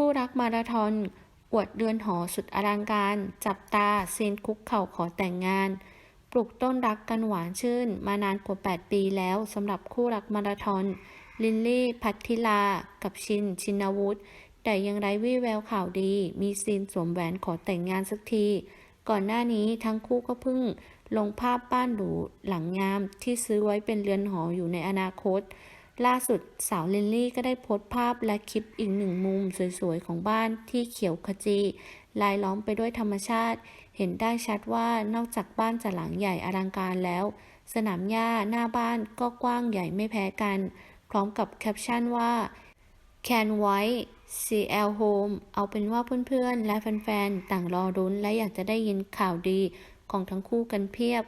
คู่รักมาราธอนอวดเดือนหอสุดอลังการ จับตาซีนคุกเข่าขอแต่งงาน ปลุกต้นรักกันหวานชื่น มานานกว่า 8 ปีแล้วสำหรับคู่รักมาราธอนลินลี่ พัทธิลา กับชิน ชินวุฒิแต่ยังไร้วี่แววข่าวดี มีซีนสวมแหวนขอแต่งงานสักที ก่อนหน้านี้ทั้งคู่ก็เพิ่ง ลงภาพบ้านหรูหลังงามที่ซื้อไว้เป็นเรือนหออยู่ในอนาคต ล่าสุดสาวลินลี่ก็ได้โพสต์ภาพและคลิปอีกหนึ่งมุมสวยๆ ของบ้านที่เขียวขจีลายล้อมไปด้วยธรรมชาติ เห็นได้ชัดว่านอกจากบ้านจะหลังใหญ่อลังการแล้ว สนามหญ้าหน้าบ้านก็กว้างใหญ่ไม่แพ้กัน พร้อมกับแคปชั่นว่า Can White CL Home เอาเป็นว่าเพื่อนๆ และแฟนๆ ต่างรอรุ้นและอยากจะได้ยินข่าวดีของทั้งคู่กันเพียบ